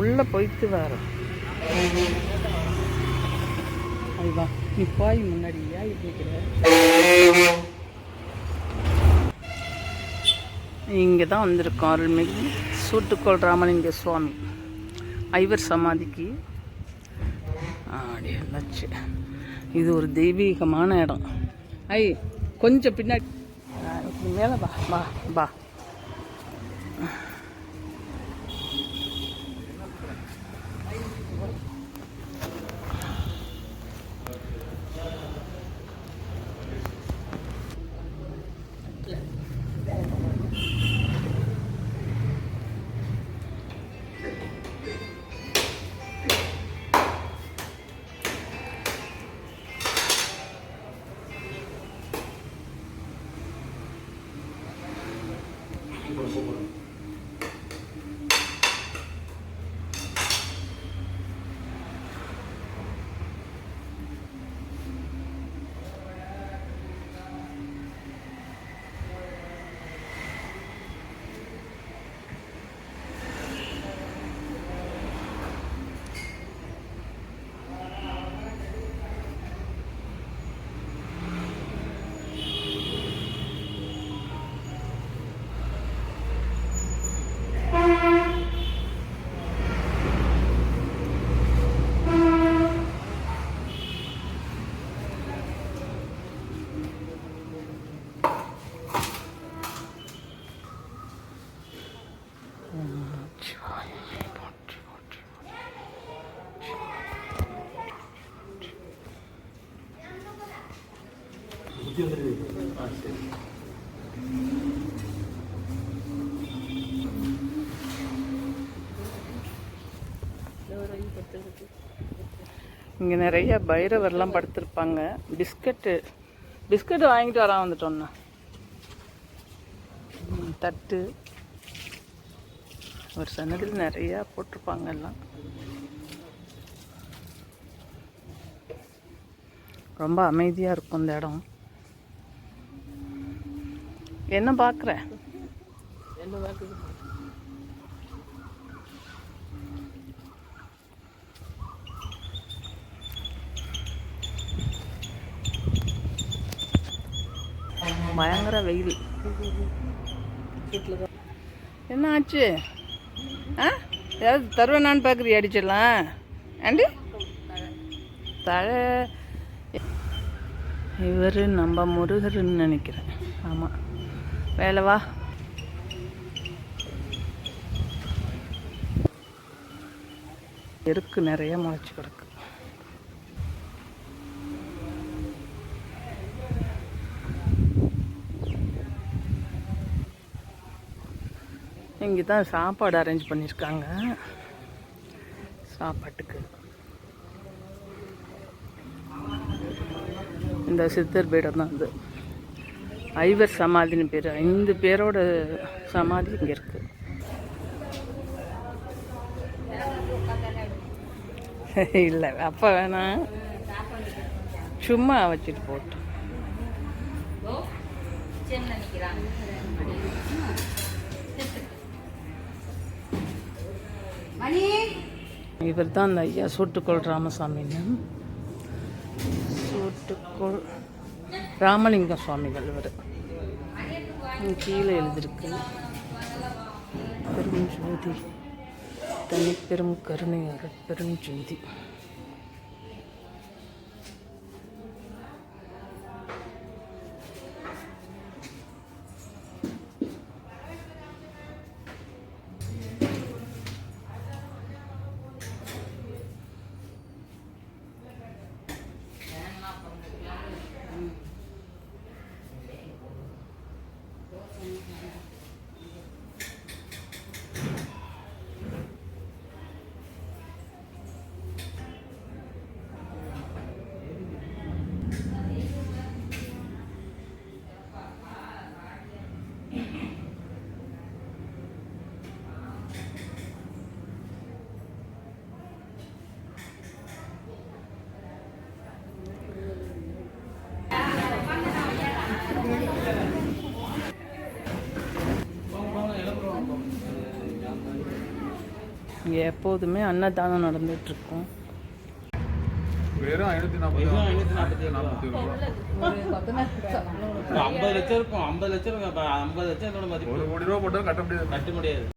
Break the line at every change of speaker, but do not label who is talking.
உள்ளே போயிட்டு வர. அதுவா நீ போய் முன்னாடியா இருக்கிற இங்கே தான் வந்திருக்கோம் அருள்மிகு. சூட்டுக்கோள் ராமலிங்க சுவாமி. ஐவர் சமாதிக்கு. அப்படி இருந்துச்சு இது ஒரு தெய்வீகமான இடம். ஐ கொஞ்சம் பின்னாடி. மேலே வா வா வா. 부분 இங்கே நிறைய பைரவர்லாம் படுத்திருப்பாங்க. பிஸ்கட்டு பிஸ்கட் வாங்கிட்டு வரான் வந்துட்டோம்னா தட்டு. ஒரு சன்னதியில் நிறையா போட்டிருப்பாங்க எல்லாம். ரொம்ப அமைதியாக இருக்கும் இந்த இடம். என்ன பார்க்குற என்ன பார்க்குறது பயங்கர வெயில். என்ன ஆச்சு? ஆ? ஏதாவது தருவேனான்னு பார்க்குறியா அடிச்சிடலாம். ஆண்டி? தழை. இவர் நம்ம முருகர்னு நினைக்கிறேன். ஆமாம் வேலை வா. எருக்கு நிறைய முளைச்சி கிடக்கு. இங்கே தான் சாப்பாடு அரேஞ்ச் பண்ணியிருக்காங்க சாப்பாட்டுக்கு. இந்த சித்தர் பீடம் தான் இது. ஐவர் சமாதின்னு பேர். ஐந்து பேரோட சமாதி இங்கே இருக்குது இல்லை அப்போ வேணாம் சும்மா வச்சுட்டு போட்டோம் இவர் தான் அந்த ஐயா சூட்டுக்கோள் ராமசாமின்னு. சூட்டுக்கோள் ராமலிங்க சுவாமிகள் இவர். கீழே எழுதியிருக்கு. பெரும் ஜோதி தனிப்பெரும் கருணை பெரும் ஜோதி இங்கே எப்போதுமே அன்னதானம் நடந்துகிட்ருக்கும்
வெறும் ஐநூத்தி
ஐம்பது லட்சம் இருக்கும். ஐம்பது லட்சம் ஐம்பது லட்சம்
கட்ட முடியாது.
கட்ட முடியாது.